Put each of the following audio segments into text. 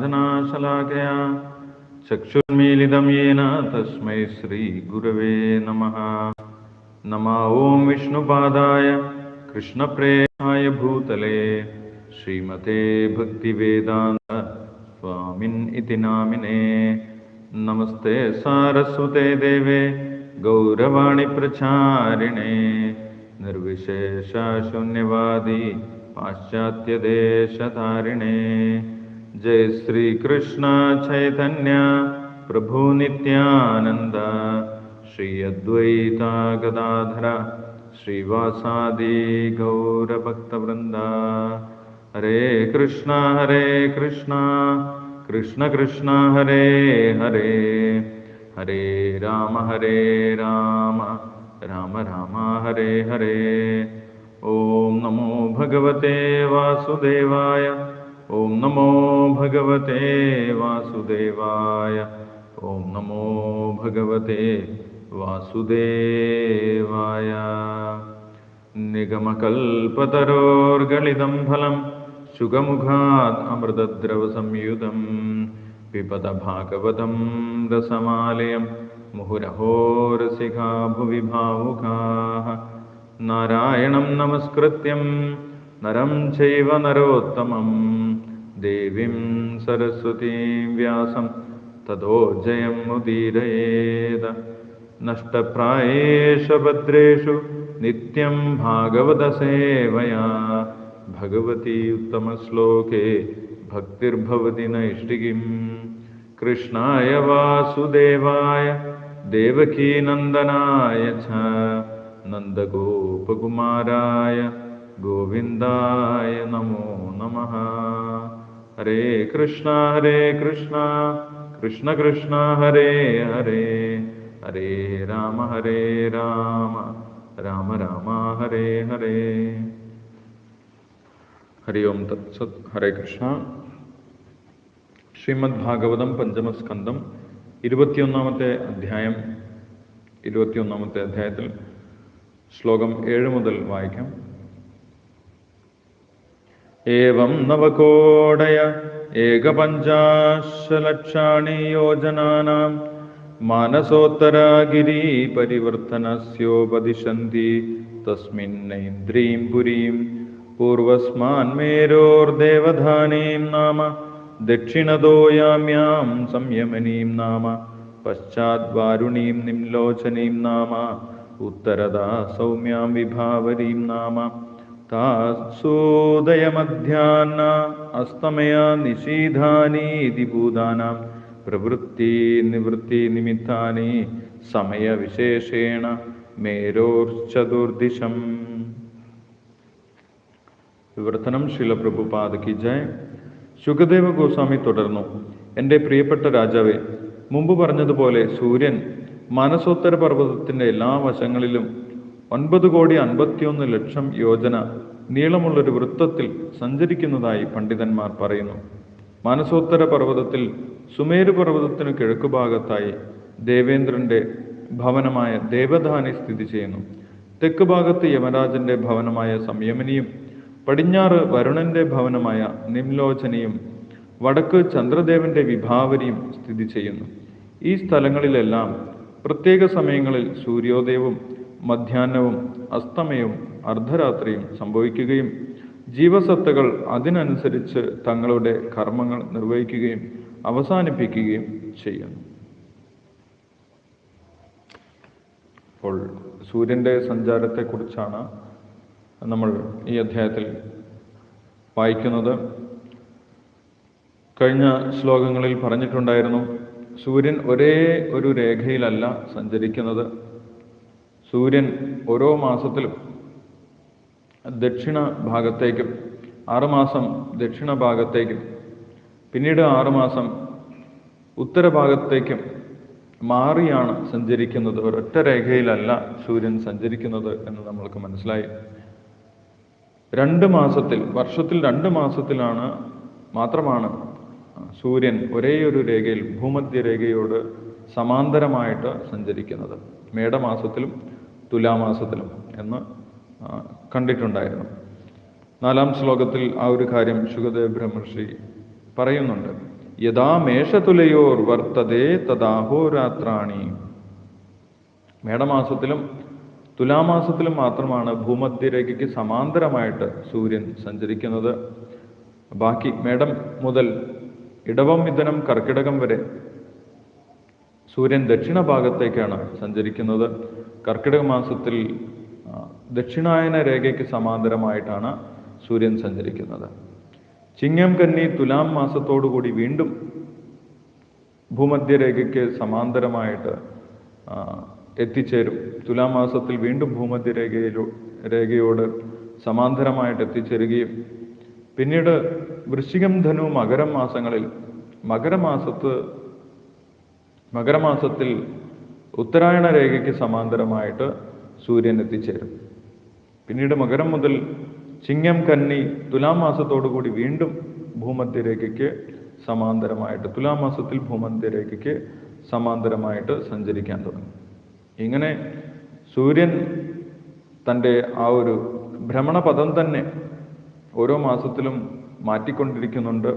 ज्ञानाञ्जनाशलाकया चक्षुर्मीलितं येन तस्मै श्रीगुरवे नमः। नमा ॐ विष्णुपादाय कृष्णप्रेमाय भूतले श्रीमते भक्तिवेदान्त स्वामिन् इति नामिने। नमस्ते सारस्वते देवे गौरवाणि प्रचारिणे। निर्विशेषशून्यवादी पाश्चात्यदेशधारिणे जय श्रीकृष्ण चैतन्य प्रभु नित्यानन्द। श्री अद्वैता गदाधर श्रीवासादि गौरभक्तवृन्द। हरे कृष्ण हरे कृष्ण कृष्ण कृष्ण हरे हरे। हरे राम हरे राम राम राम हरे हरे। ॐ नमो भगवते वासुदेवाय ॐ नमो भगवते वासुदेवाय। ॐ नमो भगवते वासुदेवाय। निगमकल्पतरोर्गलितं फलं शुगमुखात् अमृतद्रवसंयुतं पिबत भागवतं रसमालयं मुहुरहो रसिका भुवि भावुकाः नारायणं नमस्कृत्यं नरं चैव नरोत्तमं देवीं सरस्वतीं व्यासं ततो जयमुदीरयेद नष्टप्रायेषु भद्रेषु नित्यं भागवतसेवया। भगवती उत्तमश्लोके भक्तिर्भवति नैष्टिकीम् कृष्णाय वासुदेवाय देवकीनन्दनाय च। नन्दगोपकुमाराय गोविन्दाय नमो नमः ഹരേ കൃഷ്ണ ഹരേ കൃഷ്ണ. കൃഷ്ണ കൃഷ്ണ ഹരേ ഹരേ. ഹരേ രാമ ഹരേ രാമ. രാമ രാമ ഹരേ ഹരേ. ഹരി ഓം തത്സത് ഹരേ കൃഷ്ണ. ശ്രീമദ് ഭാഗവതം പഞ്ചമസ്കന്ധം ഇരുപത്തിയൊന്നാമത്തെ അധ്യായം ഇരുപത്തിയൊന്നാമത്തെ അധ്യായത്തിൽ ശ്ലോകം ഏഴ് മുതൽ വായിക്കാം. നവകോടയ ഏകപഞ്ചാശലക്ഷാണി യോജനാനാം മാനസോത്തരാഗിരി പരിവർത്തനസ്യോപദിശന്തി തസ്മിന്നൈന്ദ്രീം പുരീം പൂർവസ്മാന്മേരോർദേവധാനീം നാമ ദക്ഷിണതോ യാമ്യാം സംയമനീം നാമ പശ്ചാദ്വാരുണീം നിംലോചനീം നാമ ഉത്തരദാ സൗമ്യാം വിഭാവരീം നാമ താസോദയമധ്യാന്ന അസ്തമയ നിഷീധാനീതി ഭൂതാനാം പ്രവൃത്തി നിവൃത്തി നിമിത്താനി സമയവിശേഷേണ മേരോർച്ചതുർദിശം. വിവർത്തനം ശിലപ്രഭുപാദ് കി ജയ്. ശുഖദേവ ഗോസ്വാമി തുടർന്നു. എന്റെ പ്രിയപ്പെട്ട രാജാവേ മുമ്പ് പറഞ്ഞതുപോലെ സൂര്യൻ മാനസോത്തര പർവതത്തിന്റെ എല്ലാ വശങ്ങളിലും ഒൻപത് കോടി അൻപത്തിയൊന്ന് ലക്ഷം യോജന നീളമുള്ളൊരു വൃത്തത്തിൽ സഞ്ചരിക്കുന്നതായി പണ്ഡിതന്മാർ പറയുന്നു. മാനസോത്തര പർവതത്തിൽ സുമേരു പർവതത്തിനു കിഴക്കുഭാഗത്തായി ദേവേന്ദ്രന്റെ ഭവനമായ ദേവധാനി സ്ഥിതി ചെയ്യുന്നു. തെക്ക് ഭാഗത്ത് യമരാജന്റെ ഭവനമായ സംയമനിയും പടിഞ്ഞാറ് വരുണന്റെ ഭവനമായ നിംലോചനയും വടക്ക് ചന്ദ്രദേവന്റെ വിഭാവരിയും സ്ഥിതി ചെയ്യുന്നു. ഈ സ്ഥലങ്ങളിലെല്ലാം പ്രത്യേക സമയങ്ങളിൽ സൂര്യോദയവും മധ്യാഹ്നവും അസ്തമയവും അർദ്ധരാത്രിയും സംഭവിക്കുകയും ജീവസത്തകൾ അതിനനുസരിച്ച് തങ്ങളുടെ കർമ്മങ്ങൾ നിർവഹിക്കുകയും അവസാനിപ്പിക്കുകയും ചെയ്യുന്നു. അപ്പോൾ സൂര്യന്റെ സഞ്ചാരത്തെക്കുറിച്ചാണ് നമ്മൾ ഈ അധ്യായത്തിൽ വായിക്കുന്നത്. കഴിഞ്ഞ ശ്ലോകങ്ങളിൽ പറഞ്ഞിട്ടുണ്ടായിരുന്നു സൂര്യൻ ഒരേ ഒരു രേഖയിലല്ല സഞ്ചരിക്കുന്നത്. സൂര്യൻ ഓരോ മാസത്തിലും ദക്ഷിണ ഭാഗത്തേക്കും ആറുമാസം ദക്ഷിണ ഭാഗത്തേക്കും പിന്നീട് ആറുമാസം ഉത്തരഭാഗത്തേക്കും മാറിയാണ് സഞ്ചരിക്കുന്നത്. ഒരൊറ്റ രേഖയിലല്ല സൂര്യൻ സഞ്ചരിക്കുന്നത് എന്ന് നമ്മൾക്ക് മനസ്സിലായി. രണ്ട് മാസത്തിൽ വർഷത്തിൽ രണ്ട് മാസത്തിലാണ് മാത്രമാണ് സൂര്യൻ ഒരേ ഒരു രേഖയിൽ ഭൂമധ്യ രേഖയോട് സമാന്തരമായിട്ട് സഞ്ചരിക്കുന്നത്. മേടമാസത്തിലും തുലാമാസത്തിലും എന്ന് കണ്ടിട്ടുണ്ടായിരുന്നു. നാലാം ശ്ലോകത്തിൽ ആ ഒരു കാര്യം ശുഗദേവ് ബ്രഹ്മർഷി പറയുന്നുണ്ട്. യഥാ മേഷതുലയോർ വർത്തതേ തദാഹോരാത്രാണി മേടമാസത്തിലും തുലാമാസത്തിലും മാത്രമാണ് ഭൂമധ്യരേഖയ്ക്ക് സമാന്തരമായിട്ട് സൂര്യൻ സഞ്ചരിക്കുന്നത്. ബാക്കി മേടം മുതൽ ഇടവം മിഥുനം കർക്കിടകം വരെ സൂര്യൻ ദക്ഷിണ ഭാഗത്തേക്കാണ് സഞ്ചരിക്കുന്നത്. കർക്കിടക മാസത്തിൽ ദക്ഷിണായന രേഖയ്ക്ക് സമാന്തരമായിട്ടാണ് സൂര്യൻ സഞ്ചരിക്കുന്നത്. ചിങ്ങം കന്നി തുലാം മാസത്തോടുകൂടി വീണ്ടും ഭൂമധ്യരേഖയ്ക്ക് സമാന്തരമായിട്ട് എത്തിച്ചേരും. തുലാം മാസത്തിൽ വീണ്ടും ഭൂമധ്യരേഖയിലോ രേഖയോട് സമാന്തരമായിട്ട് എത്തിച്ചേരുകയും പിന്നീട് വൃശ്ചികം ധനു മകരം മാസങ്ങളിൽ മകരമാസത്ത് മകരമാസത്തിൽ ഉത്തരായണ രേഖയ്ക്ക് സമാന്തരമായിട്ട് സൂര്യൻ എത്തിച്ചേരും പിന്നീട് മകരം മുതൽ ചിങ്ങം കന്നി തുലാം മാസത്തോടുകൂടി വീണ്ടും ഭൂമധ്യരേഖയ്ക്ക് സമാന്തരമായിട്ട് തുലാം മാസത്തിൽ ഭൂമധ്യരേഖയ്ക്ക് സമാന്തരമായിട്ട് സഞ്ചരിക്കാൻ തുടങ്ങി. ഇങ്ങനെ സൂര്യൻ തന്റെ ആ ഒരു ഭ്രമണപഥം തന്നെ ഓരോ മാസത്തിലും മാറ്റിക്കൊണ്ടിരിക്കുന്നുണ്ട്.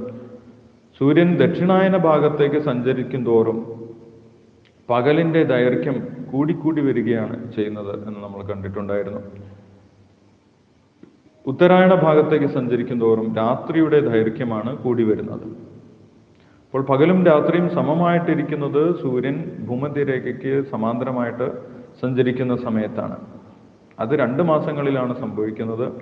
സൂര്യൻ ദക്ഷിണായന ഭാഗത്തേക്ക് സഞ്ചരിക്കും തോറും പകലിന്റെ ദൈർഘ്യം കൂടിക്കൂടി വരികയാണ് ചെയ്യുന്നത് എന്ന് നമ്മൾ കണ്ടിട്ടുണ്ടായിരുന്നു. ഉത്തരായണ ഭാഗത്തേക്ക് സഞ്ചരിക്കും തോറും രാത്രിയുടെ ദൈർഘ്യമാണ് കൂടി വരുന്നത്. അപ്പോൾ പകലും രാത്രിയും സമമായിട്ടിരിക്കുന്നത് സൂര്യൻ ഭൂമധ്യരേഖയ്ക്ക് സമാന്തരമായിട്ട് സഞ്ചരിക്കുന്ന സമയത്താണ്. അത് രണ്ട് മാസങ്ങളിലാണ് സംഭവിക്കുന്നത്.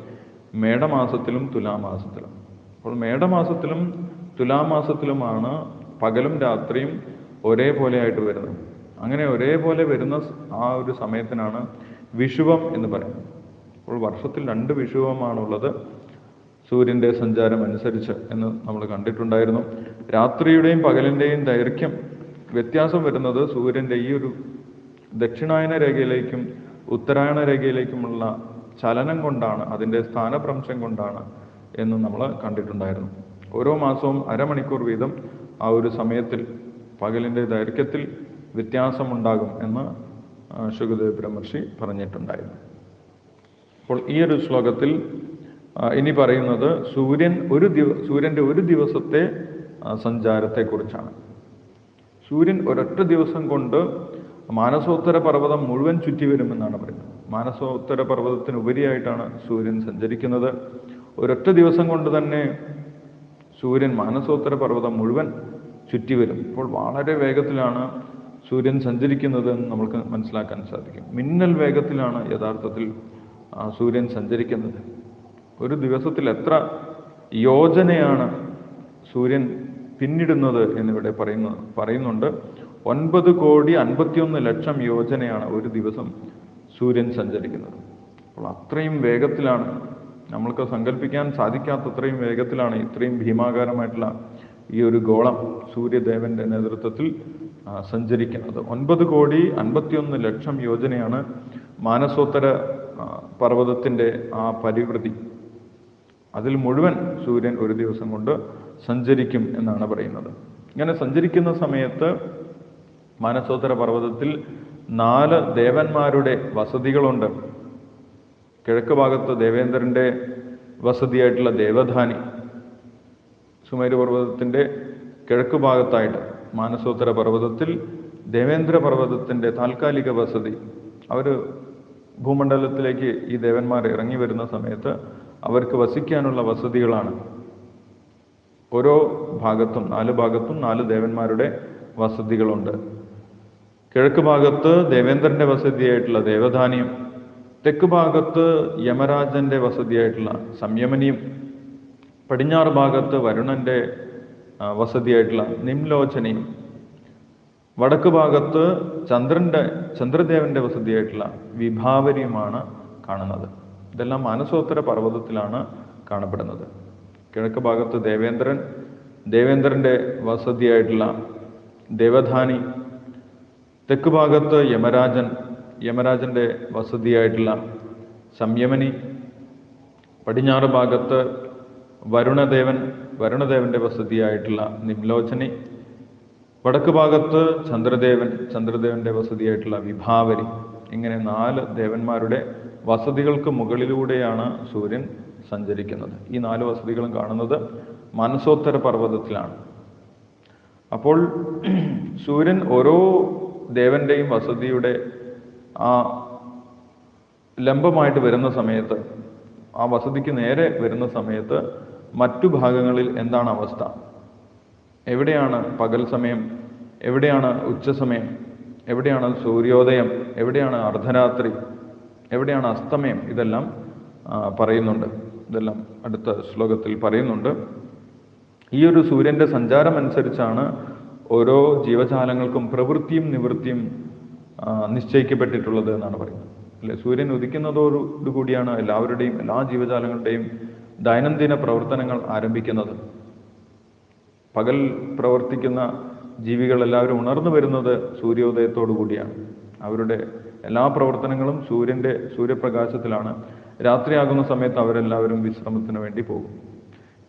മേടമാസത്തിലും തുലാമാസത്തിലും. അപ്പോൾ മേടമാസത്തിലും തുലാമാസത്തിലുമാണ് പകലും രാത്രിയും ഒരേപോലെ ആയിട്ട് വരുന്നത് അങ്ങനെ ഒരേപോലെ വരുന്ന ആ ഒരു സമയത്തിനാണ് വിഷുവം എന്ന് പറയുന്നത്. അപ്പോൾ വർഷത്തിൽ രണ്ട് വിഷുവമാണുള്ളത്. സൂര്യന്റെ സഞ്ചാരം അനുസരിച്ച് എന്ന് നമ്മൾ കണ്ടിട്ടുണ്ടായിരുന്നു. രാത്രിയുടെയും പകലിന്റെയും ദൈർഘ്യം വ്യത്യാസം വരുന്നത് സൂര്യന്റെ ഈ ഒരു ദക്ഷിണായന രേഖയിലേക്കും ഉത്തരായണ രേഖയിലേക്കുമുള്ള ചലനം കൊണ്ടാണ് അതിന്റെ സ്ഥാനഭ്രംശം കൊണ്ടാണ് എന്ന് നമ്മൾ കണ്ടിട്ടുണ്ടായിരുന്നു. ഓരോ മാസവും അരമണിക്കൂർ വീതം ആ ഒരു സമയത്തിൽ പകലിന്റെ ദൈർഘ്യത്തിൽ വ്യത്യാസമുണ്ടാകും എന്ന് ശുഖദേവ് ബ്രഹ്മർഷി പറഞ്ഞിട്ടുണ്ടായിരുന്നു. അപ്പോൾ ഈ ഒരു ശ്ലോകത്തിൽ ഇനി പറയുന്നത് സൂര്യൻ ഒരു ദിവ സൂര്യന്റെ ഒരു ദിവസത്തെ സഞ്ചാരത്തെക്കുറിച്ചാണ്. സൂര്യൻ ഒരൊറ്റ ദിവസം കൊണ്ട് മാനസോത്തര പർവതം മുഴുവൻ ചുറ്റി വരുമെന്നാണ് പറയുന്നത്. മാനസോത്തര പർവതത്തിന് ഉപരിയായിട്ടാണ് സൂര്യൻ സഞ്ചരിക്കുന്നത്. ഒരൊറ്റ ദിവസം കൊണ്ട് തന്നെ സൂര്യൻ മാനസോത്തര പർവതം മുഴുവൻ ചുറ്റി വരും അപ്പോൾ വളരെ വേഗത്തിലാണ് സൂര്യൻ സഞ്ചരിക്കുന്നത് എന്ന് നമുക്ക് മനസ്സിലാക്കാൻ സാധിക്കും. മിന്നൽ വേഗത്തിലാണ് യഥാർത്ഥത്തിൽ സൂര്യൻ സഞ്ചരിക്കുന്നത്. ഒരു ദിവസത്തിൽ എത്ര യോജനയാണ് സൂര്യൻ പിന്നിടുന്നത് എന്നിവിടെ പറയുന്നത് പറയുന്നുണ്ട്. ഒൻപത് കോടി അൻപത്തിയൊന്ന് ലക്ഷം യോജനയാണ് ഒരു ദിവസം സൂര്യൻ സഞ്ചരിക്കുന്നത്. അപ്പോൾ അത്രയും വേഗത്തിലാണ്. നമ്മൾക്ക് സങ്കല്പിക്കാൻ സാധിക്കാത്തത്രയും വേഗത്തിലാണ് ഇത്രയും ഭീമാകാരമായിട്ടുള്ള ഈ ഒരു ഗോളം സൂര്യദേവന്റെ നേതൃത്വത്തിൽ സഞ്ചരിക്കുന്നത്. ഒൻപത് കോടി അൻപത്തിയൊന്ന് ലക്ഷം യോജനയാണ് മാനസോത്തര പർവതത്തിന്റെ ആ പരിവൃതി അതിൽ മുഴുവൻ സൂര്യൻ ഒരു ദിവസം കൊണ്ട് സഞ്ചരിക്കും എന്നാണ് പറയുന്നത്. ഇങ്ങനെ സഞ്ചരിക്കുന്ന സമയത്ത് മാനസോത്തര പർവതത്തിൽ നാല് ദേവന്മാരുടെ വസതികളുണ്ട്. കിഴക്ക് ഭാഗത്ത് ദേവേന്ദ്രന്റെ വസതിയായിട്ടുള്ള ദേവധാനി സുമേരു പർവതത്തിന്റെ കിഴക്ക് ഭാഗത്തായിട്ട് മാനസോത്തര പർവതത്തിൽ ദേവേന്ദ്ര പർവതത്തിന്റെ താൽക്കാലിക വസതി. അവർ ഭൂമണ്ഡലത്തിലേക്ക് ഈ ദേവന്മാർ ഇറങ്ങി വരുന്ന സമയത്ത് അവർക്ക് വസിക്കാനുള്ള വസതികളാണ്. ഓരോ ഭാഗത്തും നാല് ഭാഗത്തും നാല് ദേവന്മാരുടെ വസതികളുണ്ട്. കിഴക്ക് ഭാഗത്ത് ദേവേന്ദ്രന്റെ വസതിയായിട്ടുള്ള ദേവധാനിയും തെക്ക് ഭാഗത്ത് യമരാജന്റെ വസതിയായിട്ടുള്ള സംയമനിയും പടിഞ്ഞാറ് ഭാഗത്ത് വരുണന്റെ വസതിയായിട്ടുള്ള നിംലോചനയും വടക്ക് ഭാഗത്ത് ചന്ദ്രന്റെ ചന്ദ്രദേവന്റെ വസതിയായിട്ടുള്ള വിഭാവരിയുമാണ് കാണുന്നത്. ഇതെല്ലാം മാനസോത്തര പർവതത്തിലാണ് കാണപ്പെടുന്നത്. കിഴക്ക് ഭാഗത്ത് ദേവേന്ദ്രൻ ദേവേന്ദ്രന്റെ വസതിയായിട്ടുള്ള ദേവധാനി തെക്ക് ഭാഗത്ത് യമരാജൻ യമരാജന്റെ വസതിയായിട്ടുള്ള സംയമനി പടിഞ്ഞാറ് ഭാഗത്ത് വരുണദേവൻ വരുണദേവന്റെ വസതിയായിട്ടുള്ള നിംലോചനി വടക്ക് ഭാഗത്ത് ചന്ദ്രദേവൻ ചന്ദ്രദേവന്റെ വസതിയായിട്ടുള്ള വിഭാവരി. ഇങ്ങനെ നാല് ദേവന്മാരുടെ വസതികൾക്ക് മുകളിലൂടെയാണ് സൂര്യൻ സഞ്ചരിക്കുന്നത്. ഈ നാല് വസതികളും കാണുന്നത് മനസോത്തര പർവതത്തിലാണ്. അപ്പോൾ സൂര്യൻ ഓരോ ദേവന്റെയും വസതിയുടെ ആ ലംബമായിട്ട് വരുന്ന സമയത്ത് ആ വസതിക്ക് നേരെ വരുന്ന സമയത്ത് മറ്റു ഭാഗങ്ങളിൽ എന്താണ് അവസ്ഥ? എവിടെയാണ് പകൽ സമയം? എവിടെയാണ് ഉച്ചസമയം എവിടെയാണ് സൂര്യോദയം? എവിടെയാണ് അർദ്ധരാത്രി? എവിടെയാണ് അസ്തമയം? ഇതെല്ലാം പറയുന്നുണ്ട്. ഇതെല്ലാം അടുത്ത ശ്ലോകത്തിൽ പറയുന്നുണ്ട്. ഈ ഒരു സൂര്യന്റെ സഞ്ചാരം അനുസരിച്ചാണ് ഓരോ ജീവജാലങ്ങൾക്കും പ്രവൃത്തിയും നിവൃത്തിയും നിശ്ചയിക്കപ്പെട്ടിട്ടുള്ളത് എന്നാണ് പറയുന്നത്. അല്ലെ? സൂര്യൻ ഉദിക്കുന്നതോടുകൂടിയാണ് എല്ലാവരുടെയും എല്ലാ ജീവജാലങ്ങളുടെയും ദൈനംദിന പ്രവർത്തനങ്ങൾ ആരംഭിക്കുന്നത്. പകൽ പ്രവർത്തിക്കുന്ന ജീവികൾ എല്ലാവരും ഉണർന്നു വരുന്നത് സൂര്യോദയത്തോടു കൂടിയാണ്. അവരുടെ എല്ലാ പ്രവർത്തനങ്ങളും സൂര്യന്റെ സൂര്യപ്രകാശത്തിലാണ്. രാത്രിയാകുന്ന സമയത്ത് അവരെല്ലാവരും വിശ്രമത്തിന് വേണ്ടി പോകും.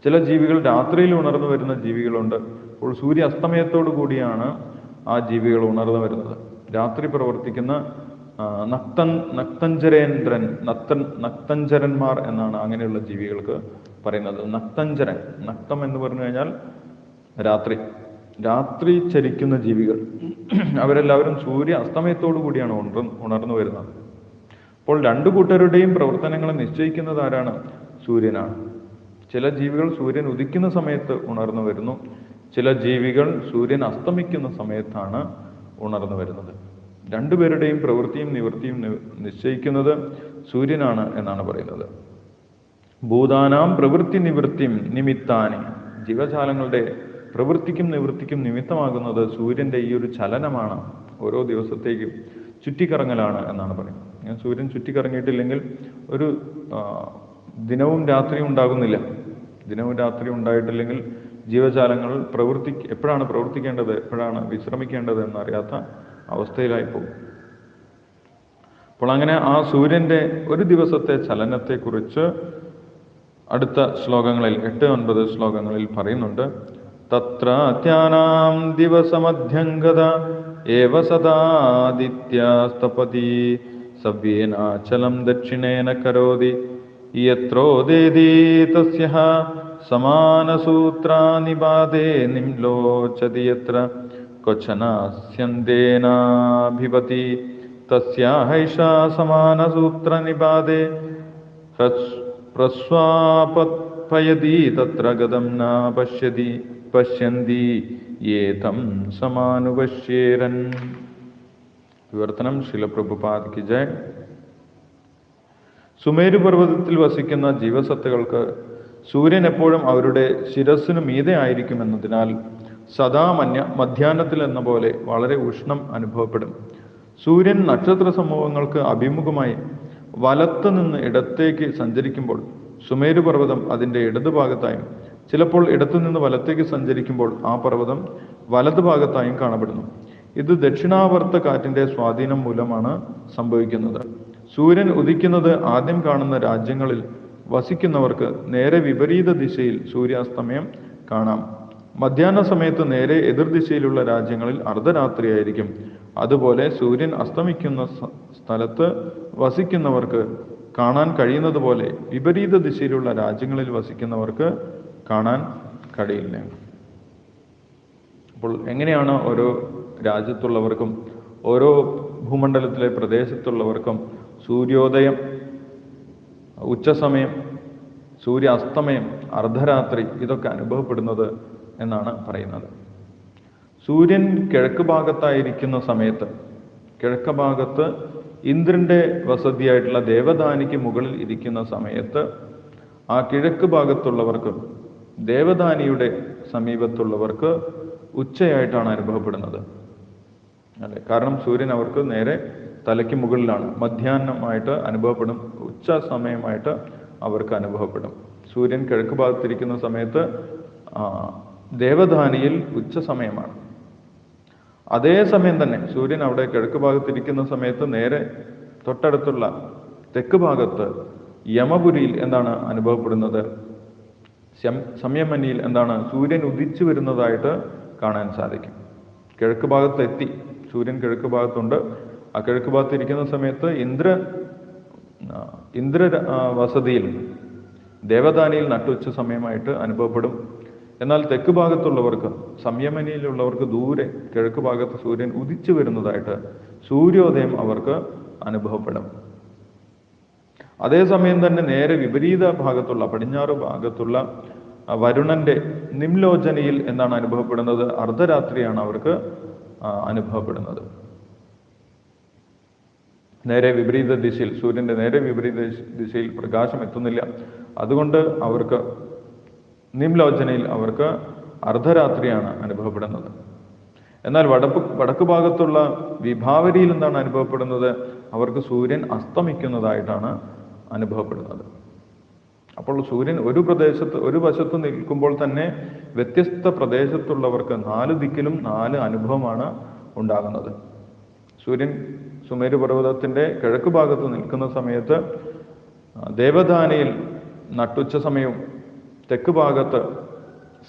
ചില ജീവികൾ രാത്രിയിൽ ഉണർന്നു വരുന്ന ജീവികളുണ്ട്. അപ്പോൾ സൂര്യ അസ്തമയത്തോടു കൂടിയാണ് ആ ജീവികൾ ഉണർന്നു വരുന്നത്. രാത്രി പ്രവർത്തിക്കുന്ന നക്തൻ നക്തഞ്ചരേന്ദ്രൻ നക്തൻ നക്തഞ്ചരന്മാർ എന്നാണ് അങ്ങനെയുള്ള ജീവികൾക്ക് പറയുന്നത്. നക്തഞ്ചരൻ നക്തം എന്ന് പറഞ്ഞു കഴിഞ്ഞാൽ രാത്രി. രാത്രി ചരിക്കുന്ന ജീവികൾ. അവരെല്ലാവരും സൂര്യ അസ്തമയത്തോടു കൂടിയാണ് ഉണർ ഉണർന്നു വരുന്നത്. അപ്പോൾ രണ്ടു കൂട്ടരുടെയും പ്രവർത്തനങ്ങളെ നിശ്ചയിക്കുന്നത് ആരാണ്? സൂര്യനാണ്. ചില ജീവികൾ സൂര്യൻ ഉദിക്കുന്ന സമയത്ത് ഉണർന്നു വരുന്നു. ചില ജീവികൾ സൂര്യൻ അസ്തമിക്കുന്ന സമയത്താണ് ഉണർന്നു വരുന്നത്. രണ്ടുപേരുടെയും പ്രവൃത്തിയും നിവൃത്തിയും നിശ്ചയിക്കുന്നത് സൂര്യനാണ് എന്നാണ് പറയുന്നത്. ഭൂതാനാം പ്രവൃത്തി നിവൃത്തിയും നിമിത്താനി. ജീവജാലങ്ങളുടെ പ്രവൃത്തിക്കും നിവൃത്തിക്കും നിമിത്തമാകുന്നത് സൂര്യന്റെ ഈ ഒരു ചലനമാണ്. ഓരോ ദിവസത്തേക്കും ചുറ്റിക്കറങ്ങലാണ് എന്നാണ് പറയുന്നത്. ഞാൻ സൂര്യൻ ചുറ്റിക്കറങ്ങിയിട്ടില്ലെങ്കിൽ ഒരു ദിനവും രാത്രിയും ഉണ്ടാകുന്നില്ല. ദിനവും രാത്രിയും ഉണ്ടായിട്ടില്ലെങ്കിൽ ജീവജാലങ്ങൾ പ്രവർത്തി എപ്പോഴാണ് പ്രവർത്തിക്കേണ്ടത് എപ്പോഴാണ് വിശ്രമിക്കേണ്ടത് എന്നറിയാത്ത അവസ്ഥയിലായി പോകും അപ്പോൾ അങ്ങനെ ആ സൂര്യന്റെ ഒരു ദിവസത്തെ ചലനത്തെക്കുറിച്ച് അടുത്ത ശ്ലോകങ്ങളിൽ എട്ട് ഒൻപത് ശ്ലോകങ്ങളിൽ പറയുന്നുണ്ട്. തത്ര അത്യാനാം ദിവസമധ്യംഗത ഏവ സദാദിത്യാസ്തപതി. സവ്യേനാചലം ദക്ഷിണേന കരോതി. യത്രോദേതി തസ്യ സമാനസൂത്രാനിപാതേ നിംലോചതി യത്ര. ക്വചനാസ്യന്തേനാഭിവതി തസ്യാഹൈഷാ സമാനസൂത്രനിപാതേ ഹ്രസ്- പ്രസ്വാപത്പയതി തത്ര ഗതം ന പശ്യതി പശ്യന്തി ഏതം സമാനുപശ്യേരൻ വിവർത്തനം ശിലപ്രഭുപാദ് കി ജയ് സുമേരു പർവതത്തിൽ വസിക്കുന്ന ജീവസത്തകൾക്ക് സൂര്യൻ എപ്പോഴും അവരുടെ ശിരസ്സിനു മീതെ ആയിരിക്കുമെന്നതിനാൽ സദാ മഞ്ഞ മധ്യാഹ്നത്തിൽ എന്ന പോലെ വളരെ ഉഷ്ണം അനുഭവപ്പെടും. സൂര്യൻ നക്ഷത്ര സമൂഹങ്ങൾക്ക് അഭിമുഖമായി വലത്ത് നിന്ന് ഇടത്തേക്ക് സഞ്ചരിക്കുമ്പോൾ സുമേരു പർവതം അതിന്റെ ഇടതുഭാഗത്തായും ചിലപ്പോൾ ഇടത്തു നിന്ന് വലത്തേക്ക് സഞ്ചരിക്കുമ്പോൾ ആ പർവതം വലതുഭാഗത്തായും കാണപ്പെടുന്നു. ഇത് ദക്ഷിണാവർത്ത കാറ്റിന്റെ സ്വാധീനം മൂലമാണ് സംഭവിക്കുന്നത്. സൂര്യൻ ഉദിക്കുന്നത് ആദ്യം കാണുന്ന രാജ്യങ്ങളിൽ വസിക്കുന്നവർക്ക് നേരെ വിപരീത ദിശയിൽ സൂര്യാസ്തമയം കാണാം. മധ്യാഹ്ന സമയത്ത് നേരെ എതിർദിശയിലുള്ള രാജ്യങ്ങളിൽ അർദ്ധരാത്രിയായിരിക്കും. അതുപോലെ സൂര്യൻ അസ്തമിക്കുന്ന സ്ഥലത്ത് വസിക്കുന്നവർക്ക് കാണാൻ കഴിയുന്നത് പോലെ വിപരീത ദിശയിലുള്ള രാജ്യങ്ങളിൽ വസിക്കുന്നവർക്ക് കാണാൻ കഴിയില്ല. അപ്പോൾ എങ്ങനെയാണ് ഓരോ രാജ്യത്തുള്ളവർക്കും ഓരോ ഭൂമണ്ഡലത്തിലെ പ്രദേശത്തുള്ളവർക്കും സൂര്യോദയം ഉച്ചസമയം സൂര്യ അസ്തമയം അർദ്ധരാത്രി ഇതൊക്കെ അനുഭവപ്പെടുന്നത് എന്നാണ് പറയുന്നത്. സൂര്യൻ കിഴക്ക് ഭാഗത്തായിരിക്കുന്ന സമയത്ത് കിഴക്ക് ഭാഗത്ത് ഇന്ദ്രന്റെ വസതിയായിട്ടുള്ള ദേവദാനിക്ക് മുകളിൽ ഇരിക്കുന്ന സമയത്ത് ആ കിഴക്ക് ഭാഗത്തുള്ളവർക്ക് ദേവദാനിയുടെ സമീപത്തുള്ളവർക്ക് ഉച്ചയായിട്ടാണ് അനുഭവപ്പെടുന്നത്. അല്ലെ? കാരണം സൂര്യൻ അവർക്ക് നേരെ തലയ്ക്ക് മുകളിലാണ്. മധ്യാഹ്നമായിട്ട് അനുഭവപ്പെടും ഉച്ച സമയമായിട്ട് അവർക്ക് അനുഭവപ്പെടും. സൂര്യൻ കിഴക്ക് ഭാഗത്തിരിക്കുന്ന സമയത്ത് ദേവധാനിയിൽ ഉച്ച സമയമാണ്. അതേ സമയം തന്നെ സൂര്യൻ അവിടെ കിഴക്ക് ഭാഗത്തിരിക്കുന്ന സമയത്ത് നേരെ തൊട്ടടുത്തുള്ള തെക്ക് ഭാഗത്ത് യമപുരിയിൽ എന്താണ് അനുഭവപ്പെടുന്നത്? സംയമനിയിൽ എന്താണ് സൂര്യൻ ഉദിച്ചു വരുന്നതായിട്ട് കാണാൻ സാധിക്കും. കിഴക്ക് ഭാഗത്ത് എത്തി. സൂര്യൻ കിഴക്ക് ഭാഗത്തുണ്ട്. ആ കിഴക്ക് ഭാഗത്ത് ഇരിക്കുന്ന സമയത്ത് ഇന്ദ്ര ഇന്ദ്ര വസതിയിൽ ദേവദാനിയിൽ നട്ടുച്ച സമയമായിട്ട് അനുഭവപ്പെടും. എന്നാൽ തെക്ക് ഭാഗത്തുള്ളവർക്ക് സംയമനിയിലുള്ളവർക്ക് ദൂരെ കിഴക്ക് ഭാഗത്ത് സൂര്യൻ ഉദിച്ചു വരുന്നതായിട്ട് സൂര്യോദയം അവർക്ക് അനുഭവപ്പെടും. അതേസമയം തന്നെ നേരെ വിപരീത ഭാഗത്തുള്ള പടിഞ്ഞാറ് ഭാഗത്തുള്ള വരുണന്റെ നിംലോചനയിൽ എന്താണ് അനുഭവപ്പെടുന്നത്? അർദ്ധരാത്രിയാണ് അവർക്ക് അനുഭവപ്പെടുന്നത്. നേരെ വിപരീത ദിശയിൽ സൂര്യന്റെ നേരെ വിപരീത ദിശയിൽ പ്രകാശം എത്തുന്നില്ല. അതുകൊണ്ട് അവർക്ക് നിംലോചനയിൽ അവർക്ക് അർദ്ധരാത്രിയാണ് അനുഭവപ്പെടുന്നത്. എന്നാൽ വടപ്പ് വടക്ക് ഭാഗത്തുള്ള വിഭാവരിയിൽ എന്താണ് അനുഭവപ്പെടുന്നത്. അവർക്ക് സൂര്യൻ അസ്തമിക്കുന്നതായിട്ടാണ് അനുഭവപ്പെടുന്നത്. അപ്പോൾ സൂര്യൻ ഒരു പ്രദേശത്ത് ഒരു വശത്ത് നിൽക്കുമ്പോൾ തന്നെ വ്യത്യസ്ത പ്രദേശത്തുള്ളവർക്ക് നാല് ദിക്കിലും നാല് അനുഭവമാണ് ഉണ്ടാകുന്നത്. സൂര്യൻ സുമേരു പർവതത്തിന്റെ കിഴക്ക് ഭാഗത്ത് നിൽക്കുന്ന സമയത്ത് ദേവധാനയിൽ നട്ടുച്ച സമയവും തെക്ക് ഭാഗത്ത്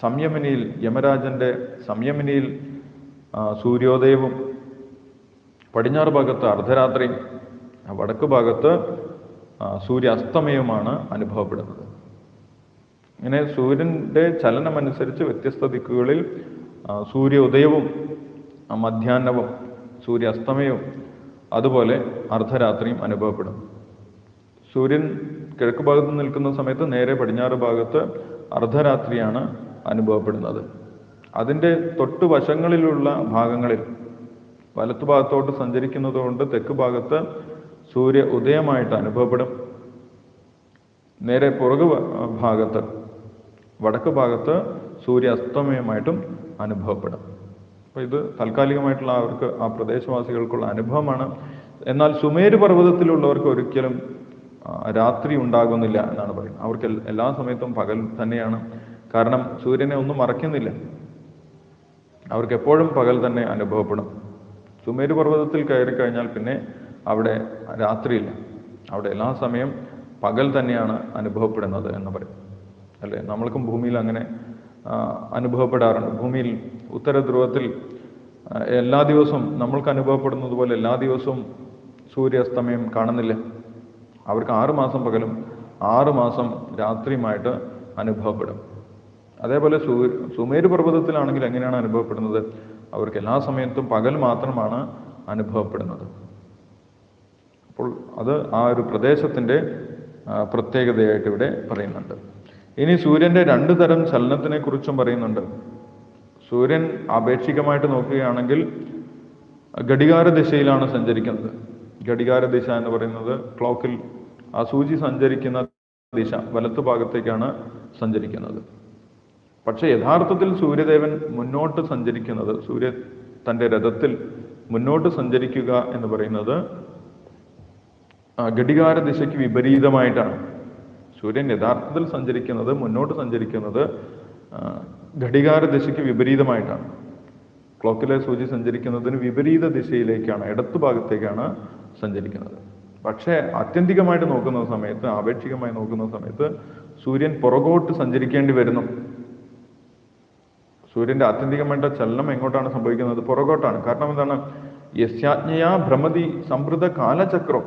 സംയമിനിയിൽ യമരാജന്റെ സംയമിനിയിൽ സൂര്യോദയവും പടിഞ്ഞാറ് ഭാഗത്ത് അർദ്ധരാത്രിയും വടക്ക് ഭാഗത്ത് സൂര്യ സൂര്യാസ്തമയവുമാണ് അനുഭവപ്പെടുന്നത്. ഇങ്ങനെ സൂര്യന്റെ ചലനമനുസരിച്ച് വ്യത്യസ്ത ദിക്കുകളിൽ സൂര്യോദയവും മധ്യാഹ്നവും സൂര്യാസ്തമയവും അതുപോലെ അർദ്ധരാത്രിയും അനുഭവപ്പെടും സൂര്യൻ കിഴക്ക് ഭാഗത്ത് നിൽക്കുന്ന സമയത്ത് നേരെ പടിഞ്ഞാറ് ഭാഗത്ത് അർദ്ധരാത്രിയാണ് അനുഭവപ്പെടുന്നത്. അതിന്റെ തൊട്ടു വശങ്ങളിലുള്ള ഭാഗങ്ങളിൽ വലത്തു ഭാഗത്തോട്ട് സഞ്ചരിക്കുന്നതുകൊണ്ട് തെക്ക് ഭാഗത്ത് സൂര്യ ഉദയമായിട്ട് അനുഭവപ്പെടും. നേരെ പുറകു ഭാഗത്ത് വടക്ക് ഭാഗത്ത് സൂര്യ അസ്തമയമായിട്ടും അനുഭവപ്പെടും. അപ്പോൾ ഇത് താൽക്കാലികമായിട്ടുള്ള അവർക്ക് ആ പ്രദേശവാസികൾക്കുള്ള അനുഭവമാണ്. എന്നാൽ സുമേര് പർവതത്തിലുള്ളവർക്ക് ഒരിക്കലും രാത്രി ഉണ്ടാകുന്നില്ല എന്നാണ് പറയുന്നത്. അവർക്ക് എല്ലാ സമയത്തും പകൽ തന്നെയാണ്. കാരണം സൂര്യനെ ഒന്നും മറയ്ക്കുന്നില്ല. അവർക്ക് എപ്പോഴും പകൽ തന്നെ അനുഭവപ്പെടും. സുമേരു പർവതത്തിൽ കയറി കഴിഞ്ഞാൽ പിന്നെ അവിടെ രാത്രിയില്ല. അവിടെ എല്ലാ സമയം പകൽ തന്നെയാണ് അനുഭവപ്പെടുന്നത് എന്ന് പറയും. അല്ലേ? നമ്മൾക്കും ഭൂമിയിൽ അങ്ങനെ അനുഭവപ്പെടാറുണ്ട്. ഭൂമിയിൽ ഉത്തര ധ്രുവത്തിൽ എല്ലാ ദിവസവും നമ്മൾക്ക് അനുഭവപ്പെടുന്നത് പോലെ എല്ലാ ദിവസവും സൂര്യാസ്തമയം കാണുന്നില്ല. അവർക്ക് ആറുമാസം പകലും ആറുമാസം രാത്രിയുമായിട്ട് അനുഭവപ്പെടും. അതേപോലെ സൂ സുമേരു പർവതത്തിലാണെങ്കിൽ എങ്ങനെയാണ് അനുഭവപ്പെടുന്നത്? അവർക്ക് എല്ലാ സമയത്തും പകൽ മാത്രമാണ് അനുഭവപ്പെടുന്നത്. അപ്പോൾ അത് ആ ഒരു പ്രദേശത്തിന്റെ പ്രത്യേകതയായിട്ട് ഇവിടെ പറയുന്നുണ്ട്. ഇനി സൂര്യന്റെ രണ്ട് തരം ചലനത്തിനെ കുറിച്ചും പറയുന്നുണ്ട്. സൂര്യൻ ആപേക്ഷികമായിട്ട് നോക്കുകയാണെങ്കിൽ ഘടികാര ദിശയിലാണ് സഞ്ചരിക്കുന്നത്. ഘടികാര ദിശ എന്ന് പറയുന്നത് ക്ലോക്കിൽ ആ സൂചി സഞ്ചരിക്കുന്ന ദിശ വലത്തു ഭാഗത്തേക്കാണ് സഞ്ചരിക്കുന്നത്. പക്ഷെ യഥാർത്ഥത്തിൽ സൂര്യദേവൻ മുന്നോട്ട് സഞ്ചരിക്കുന്നത് സൂര്യ തന്റെ രഥത്തിൽ മുന്നോട്ട് സഞ്ചരിക്കുക എന്ന് പറയുന്നത് ഘടികാര ദിശയ്ക്ക് വിപരീതമായിട്ടാണ്. സൂര്യൻ യഥാർത്ഥത്തിൽ സഞ്ചരിക്കുന്നത് മുന്നോട്ട് സഞ്ചരിക്കുന്നത് ഘടികാര ദിശയ്ക്ക് വിപരീതമായിട്ടാണ്. ക്ലോക്കിലെ സൂചി സഞ്ചരിക്കുന്നതിന് വിപരീത ദിശയിലേക്കാണ് ഇടത്തു ഭാഗത്തേക്കാണ് സഞ്ചരിക്കുന്നത്. പക്ഷേ ആത്യന്തികമായിട്ട് നോക്കുന്ന സമയത്ത് ആപേക്ഷികമായി നോക്കുന്ന സമയത്ത് സൂര്യൻ പുറകോട്ട് സഞ്ചരിക്കേണ്ടി വരുന്നു. സൂര്യന്റെ ആത്യന്തികമായിട്ട് ചലനം എങ്ങോട്ടാണ് സംഭവിക്കുന്നത്? പുറകോട്ടാണ്. കാരണം എന്താണ്? യസ്യാജ്ഞയാ ഭ്രമതി സമൃദ്ധ കാലചക്രം.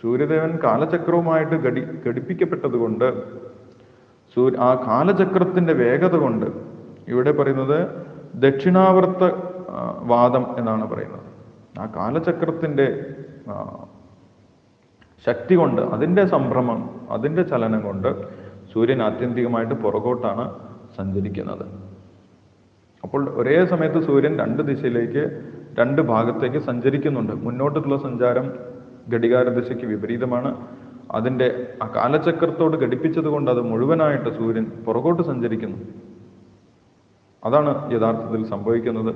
സൂര്യദേവൻ കാലചക്രവുമായിട്ട് ഘടി ഘടിപ്പിക്കപ്പെട്ടത് കൊണ്ട് സൂര്യ ആ കാലചക്രത്തിന്റെ വേഗത കൊണ്ട് ഇവിടെ പറയുന്നത് ദക്ഷിണാവർത്ത വാദം എന്നാണ് പറയുന്നത്. ആ കാലചക്രത്തിന്റെ ശക്തി കൊണ്ട് അതിന്റെ സംഭ്രമം അതിന്റെ ചലനം കൊണ്ട് സൂര്യൻ ആത്യന്തികമായിട്ട് പുറകോട്ടാണ് സഞ്ചരിക്കുന്നത്. അപ്പോൾ ഒരേ സമയത്ത് സൂര്യൻ രണ്ട് ദിശയിലേക്ക് രണ്ട് ഭാഗത്തേക്ക് സഞ്ചരിക്കുന്നുണ്ട്. മുന്നോട്ടുള്ള സഞ്ചാരം ഘടികാര ദിശയ്ക്ക് വിപരീതമാണ്. അതിന്റെ ആ കാലചക്രത്തോട് ഘടിപ്പിച്ചത് കൊണ്ട് അത് മുഴുവനായിട്ട് സൂര്യൻ പുറകോട്ട് സഞ്ചരിക്കുന്നു. അതാണ് യഥാർത്ഥത്തിൽ സംഭവിക്കുന്നത്.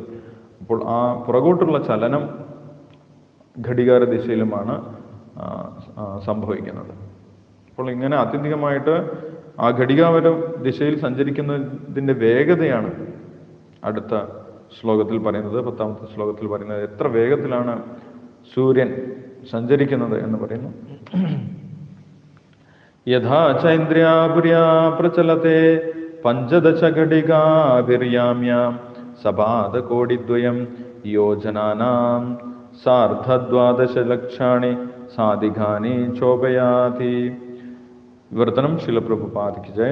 അപ്പോൾ ആ പുറകോട്ടുള്ള ചലനം ഘടികാര ദിശയിലുമാണ് സംഭവിക്കുന്നത്. അപ്പോൾ ഇങ്ങനെ ആത്യന്തികമായിട്ട് ആ ഘടികാര ദിശയിൽ സഞ്ചരിക്കുന്നതിന്റെ വേഗതയാണ് അടുത്ത ശ്ലോകത്തിൽ പറയുന്നത് പത്താമത്തെ ശ്ലോകത്തിൽ പറയുന്നത്. എത്ര വേഗത്തിലാണ് സൂര്യൻ സഞ്ചരിക്കുന്നത് എന്ന് പറയുന്നു? യഥാ ചൈന്ദ്രിയാപുര്യാ പ്രചലത്തെ പഞ്ചദശ ഘടികാഭിര്യാമ്യാം സപാദകോടിദ്വയം യോജനാനാം സാർദ്ധദ്വാദശ ലക്ഷാണി സാധികാനി ചോപയാതി വിവർത്തനം ശിലപ്രഭുപാദിക്ക് ജയ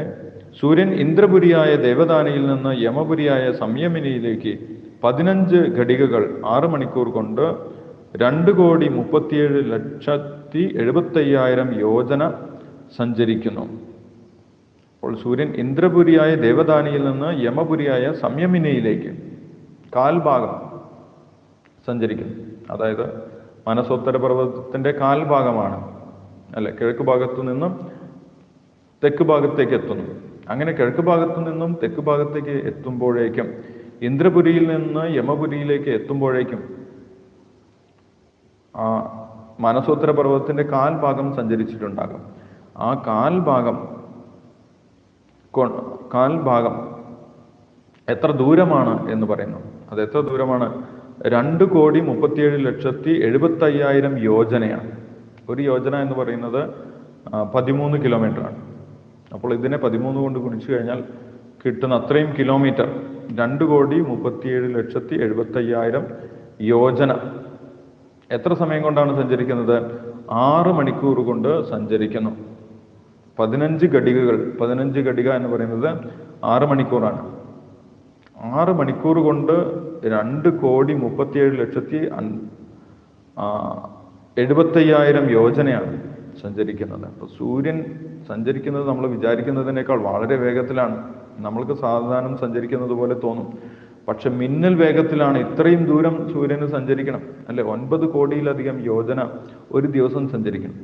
സൂര്യൻ ഇന്ദ്രപുരിയായ ദേവദാനയിൽ നിന്ന് യമപുരിയായ സംയമിനിയിലേക്ക് പതിനഞ്ച് ഘടികകൾ ആറ് മണിക്കൂർ കൊണ്ട് രണ്ട് കോടി മുപ്പത്തിയേഴ് ലക്ഷത്തി എഴുപത്തയ്യായിരം യോജന സഞ്ചരിക്കുന്നു. അപ്പോൾ സൂര്യൻ ഇന്ദ്രപുരിയായ ദേവദാനിയിൽ നിന്ന് യമപുരിയായ സംയമിനിയിലേക്ക് കാൽഭാഗം സഞ്ചരിക്കുന്നു. അതായത് മനസോത്തര പർവതത്തിന്റെ കാൽഭാഗമാണ് അല്ലെ കിഴക്ക് ഭാഗത്തു നിന്നും തെക്ക് ഭാഗത്തേക്ക് എത്തുന്നു. അങ്ങനെ കിഴക്ക് ഭാഗത്തു നിന്നും തെക്ക് ഭാഗത്തേക്ക് എത്തുമ്പോഴേക്കും ഇന്ദ്രപുരിയിൽ നിന്ന് യമപുരിയിലേക്ക് എത്തുമ്പോഴേക്കും ആ മനസോത്തര പർവതത്തിന്റെ കാൽഭാഗം സഞ്ചരിച്ചിട്ടുണ്ടാകും. ആ കാൽഭാഗം കാൽഭാഗം എത്ര ദൂരമാണ് എന്ന് പറയുന്നു. അത് എത്ര ദൂരമാണ്? രണ്ട് കോടി മുപ്പത്തിയേഴ് ലക്ഷത്തി എഴുപത്തി അയ്യായിരം യോജനയാണ്. ഒരു യോജന എന്ന് പറയുന്നത് പതിമൂന്ന് കിലോമീറ്റർ ആണ് അപ്പോൾ ഇതിനെ പതിമൂന്ന് കൊണ്ട് ഗുണിച്ചു കഴിഞ്ഞാൽ കിട്ടുന്ന അത്രയും കിലോമീറ്റർ രണ്ട് കോടി മുപ്പത്തിയേഴ് ലക്ഷത്തി എഴുപത്തി അയ്യായിരം യോജന. എത്ര സമയം കൊണ്ടാണ് സഞ്ചരിക്കുന്നത്? ആറ് മണിക്കൂർ കൊണ്ട് സഞ്ചരിക്കുന്നു. പതിനഞ്ച് ഘടികകൾ പതിനഞ്ച് ഘടിക എന്ന് പറയുന്നത് ആറ് മണിക്കൂറാണ്. ആറ് മണിക്കൂർ കൊണ്ട് രണ്ട് കോടി മുപ്പത്തിയേഴ് ലക്ഷത്തി എഴുപത്തയ്യായിരം യോജനയാണ് സഞ്ചരിക്കുന്നത്. അപ്പോൾ സൂര്യൻ സഞ്ചരിക്കുന്നത് നമ്മൾ വിചാരിക്കുന്നതിനേക്കാൾ വളരെ വേഗത്തിലാണ്. നമ്മൾക്ക് സാധാരണ സഞ്ചരിക്കുന്നത് പോലെ തോന്നും. പക്ഷെ മിന്നൽ വേഗത്തിലാണ് ഇത്രയും ദൂരം സൂര്യന് സഞ്ചരിക്കണം. അല്ലെ ഒൻപത് കോടിയിലധികം യോജന ഒരു ദിവസം സഞ്ചരിക്കണം.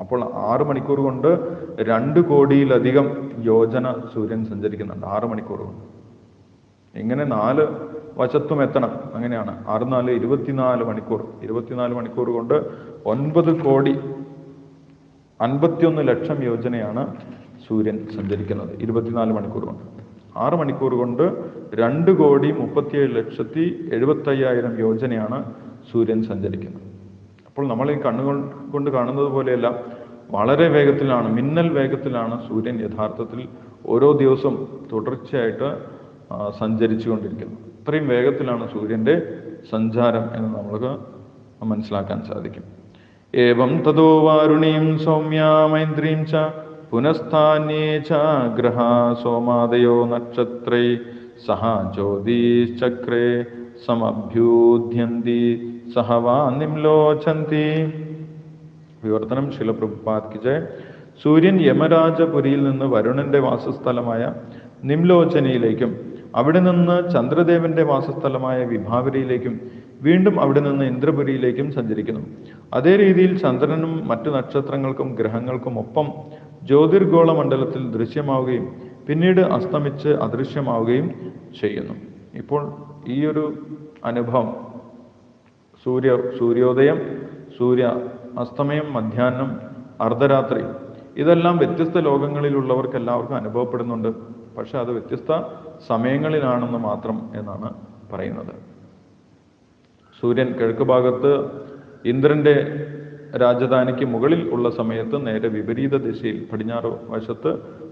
അപ്പോൾ ആറ് മണിക്കൂർ കൊണ്ട് രണ്ട് കോടിയിലധികം യോജന സൂര്യൻ സഞ്ചരിക്കുന്നുണ്ട്. ആറ് മണിക്കൂർ കൊണ്ട്. ഇങ്ങനെ നാല് വശത്തും എത്തണം. അങ്ങനെയാണ്. ആറ് നാല് ഇരുപത്തിനാല് മണിക്കൂർ. ഇരുപത്തിനാല് മണിക്കൂർ കൊണ്ട് ഒൻപത് കോടി അൻപത്തിയൊന്ന് ലക്ഷം യോജനയാണ് സൂര്യൻ സഞ്ചരിക്കുന്നത്. ഇരുപത്തിനാല് മണിക്കൂർ കൊണ്ട്. ആറ് മണിക്കൂർ കൊണ്ട് രണ്ട് കോടി മുപ്പത്തിയേഴ് ലക്ഷത്തി എഴുപത്തയ്യായിരം യോജനയാണ് സൂര്യൻ സഞ്ചരിക്കുന്നത്. അപ്പോൾ നമ്മൾ ഈ കണ്ണുകൾ കൊണ്ട് കാണുന്നത് പോലെയല്ല വളരെ വേഗത്തിലാണ് മിന്നൽ വേഗത്തിലാണ് സൂര്യൻ യഥാർത്ഥത്തിൽ ഓരോ ദിവസം തുടർച്ചയായിട്ട് സഞ്ചരിച്ചുകൊണ്ടിരിക്കുന്നത് അത്രയും വേഗത്തിലാണ് സൂര്യന്റെ സഞ്ചാരം എന്ന് നമ്മൾക്ക് മനസ്സിലാക്കാൻ സാധിക്കും. ഏവം തതോ വാരുണീം സൗമ്യാമൈന്ദ്രീം ച പുനഃസ്ഥാന്യേ ച ഗ്രഹ സോമാദയോ നക്ഷത്രൈ സഹ ജ്യോതിശ്ചക്രേ സമഭ്യൂധ്യന്തി സഹവാ നിംലോചന്തി വിവർത്തനം ശിലപ്രഭുപാത്ക്ക് ജയ. സൂര്യൻ യമരാജപുരിയിൽ നിന്ന് വരുണന്റെ വാസസ്ഥലമായ നിംലോചനയിലേക്കും അവിടെ നിന്ന് ചന്ദ്രദേവന്റെ വാസസ്ഥലമായ വിഭാവരിയിലേക്കും വീണ്ടും അവിടെ നിന്ന് ഇന്ദ്രപുരിയിലേക്കും സഞ്ചരിക്കുന്നു. അതേ രീതിയിൽ ചന്ദ്രനും മറ്റു നക്ഷത്രങ്ങൾക്കും ഗ്രഹങ്ങൾക്കും ഒപ്പം ജ്യോതിർഗോള മണ്ഡലത്തിൽ ദൃശ്യമാവുകയും പിന്നീട് അസ്തമിച്ച് അദൃശ്യമാവുകയും ചെയ്യുന്നു. ഇപ്പോൾ ഈ ഒരു അനുഭവം സൂര്യ സൂര്യോദയം സൂര്യ അസ്തമയം മധ്യാഹ്നം അർദ്ധരാത്രി ഇതെല്ലാം വ്യത്യസ്ത ലോകങ്ങളിലുള്ളവർക്ക് എല്ലാവർക്കും അനുഭവപ്പെടുന്നുണ്ട്. പക്ഷെ അത് വ്യത്യസ്ത സമയങ്ങളിലാണെന്ന് മാത്രം എന്നാണ് പറയുന്നത്. സൂര്യൻ കിഴക്ക് ഭാഗത്ത് ഇന്ദ്രന്റെ രാജധാനിക്ക് മുകളിൽ ഉള്ള സമയത്ത് നേരെ വിപരീത ദിശയിൽ പടിഞ്ഞാറ് വശത്ത്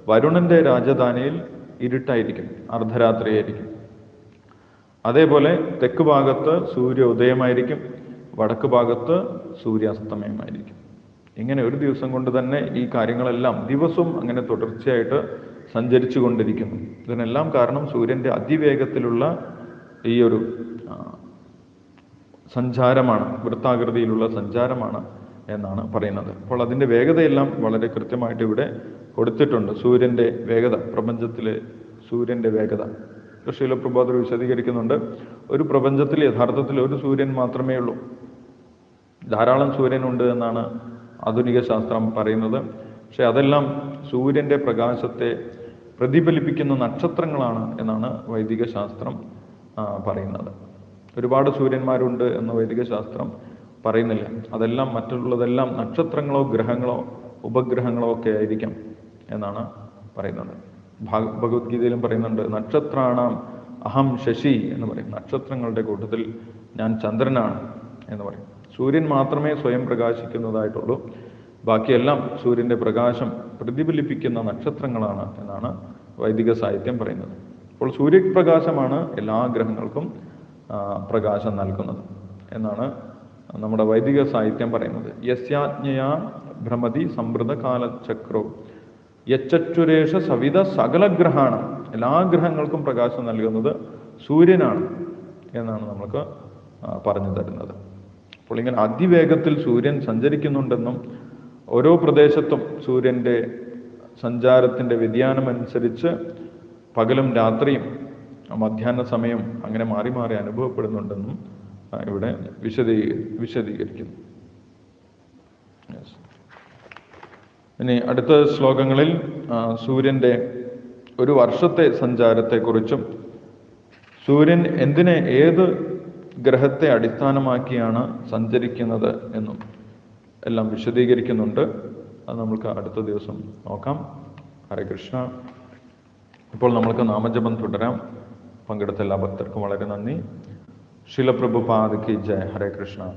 വരുണന്റെ രാജധാനിയിൽ ഇരുട്ടായിരിക്കും അർദ്ധരാത്രിയായിരിക്കും. അതേപോലെ തെക്ക് ഭാഗത്ത് സൂര്യ ഉദയമായിരിക്കും വടക്ക് ഭാഗത്ത് സൂര്യാസ്തമയമായിരിക്കും. ഇങ്ങനെ ഒരു ദിവസം കൊണ്ട് തന്നെ ഈ കാര്യങ്ങളെല്ലാം ദിവസവും അങ്ങനെ തുടർച്ചയായിട്ട് സഞ്ചരിച്ചു കൊണ്ടിരിക്കുന്നു. ഇതിനെല്ലാം കാരണം സൂര്യന്റെ അതിവേഗത്തിലുള്ള ഈ ഒരു സഞ്ചാരമാണ് വൃത്താകൃതിയിലുള്ള സഞ്ചാരമാണ് എന്നാണ് പറയുന്നത്. അപ്പോൾ അതിന്റെ വേഗതയെല്ലാം വളരെ കൃത്യമായിട്ട് ഇവിടെ കൊടുത്തിട്ടുണ്ട്. സൂര്യന്റെ വേഗത പ്രപഞ്ചത്തിലെ സൂര്യന്റെ വേഗത. ശീലപ്രഭാതർ വിശദീകരിക്കുന്നുണ്ട്. ഒരു പ്രപഞ്ചത്തിൽ യഥാർത്ഥത്തിൽ ഒരു സൂര്യൻ മാത്രമേ ഉള്ളൂ. ധാരാളം സൂര്യനുണ്ട് എന്നാണ് ആധുനിക ശാസ്ത്രം പറയുന്നത്. പക്ഷെ അതെല്ലാം സൂര്യന്റെ പ്രകാശത്തെ പ്രതിഫലിപ്പിക്കുന്ന നക്ഷത്രങ്ങളാണ് എന്നാണ് വൈദിക ശാസ്ത്രം പറയുന്നത്. ഒരുപാട് സൂര്യന്മാരുണ്ട് എന്ന് വൈദിക ശാസ്ത്രം പറയുന്നില്ല. അതെല്ലാം മറ്റുള്ളതെല്ലാം നക്ഷത്രങ്ങളോ ഗ്രഹങ്ങളോ ഉപഗ്രഹങ്ങളോ ഒക്കെ ആയിരിക്കാം എന്നാണ് പറയുന്നത്. ഭാഗ- ഭഗവത്ഗീതയിലും പറയുന്നുണ്ട് നക്ഷത്രാണാം അഹം ശശി എന്ന് പറയും. നക്ഷത്രങ്ങളുടെ കൂട്ടത്തിൽ ഞാൻ ചന്ദ്രനാണ് എന്ന് പറയും. സൂര്യൻ മാത്രമേ സ്വയം പ്രകാശിക്കുന്നതായിട്ടുള്ളൂ. ബാക്കിയെല്ലാം സൂര്യന്റെ പ്രകാശം പ്രതിഫലിപ്പിക്കുന്ന നക്ഷത്രങ്ങളാണ് എന്നാണ് വൈദിക സാഹിത്യം പറയുന്നത്. അപ്പോൾ സൂര്യപ്രകാശമാണ് എല്ലാ ഗ്രഹങ്ങൾക്കും പ്രകാശം നൽകുന്നത് എന്നാണ് നമ്മുടെ വൈദിക സാഹിത്യം പറയുന്നത്. യസ്യാജ്ഞയാ ഭ്രമതി സമൃദ്ധ യച്ചറ്റുരേഷ സവിത സകല ഗ്രഹാണം. എല്ലാ ഗ്രഹങ്ങൾക്കും പ്രകാശം നൽകുന്നത് സൂര്യനാണ് എന്നാണ് നമുക്ക് പറഞ്ഞു തരുന്നത്. അപ്പോൾ ഇങ്ങനെ അതിവേഗത്തിൽ സൂര്യൻ സഞ്ചരിക്കുന്നുണ്ടെന്നും ഓരോ പ്രദേശത്തും സൂര്യന്റെ സഞ്ചാരത്തിന്റെ വ്യതിയാനം അനുസരിച്ച് പകലും രാത്രിയും മധ്യാഹ്ന സമയം അങ്ങനെ മാറി മാറി അനുഭവപ്പെടുന്നുണ്ടെന്നും ഇവിടെ വിശദീ വിശദീകരിക്കുന്നു. ഇനി അടുത്ത ശ്ലോകങ്ങളിൽ സൂര്യന്റെ ഒരു വർഷത്തെ സഞ്ചാരത്തെക്കുറിച്ചും സൂര്യൻ എന്തിനെ ഏത് ഗ്രഹത്തെ അടിസ്ഥാനമാക്കിയാണ് സഞ്ചരിക്കുന്നത് എന്നും. എല്ലാം വിശദീകരിക്കുന്നുണ്ട്. അത് നമുക്ക് അടുത്ത ദിവസം നോക്കാം. ഹരേ കൃഷ്ണ. ഇപ്പോൾ നമ്മൾക്ക് നാമജപം തുടരാം. പങ്കെടുത്ത എല്ലാ ഭക്തർക്കും വളരെ നന്ദി. ശിലപ്രഭുപാദ് കി ജയ. ഹരേ കൃഷ്ണ.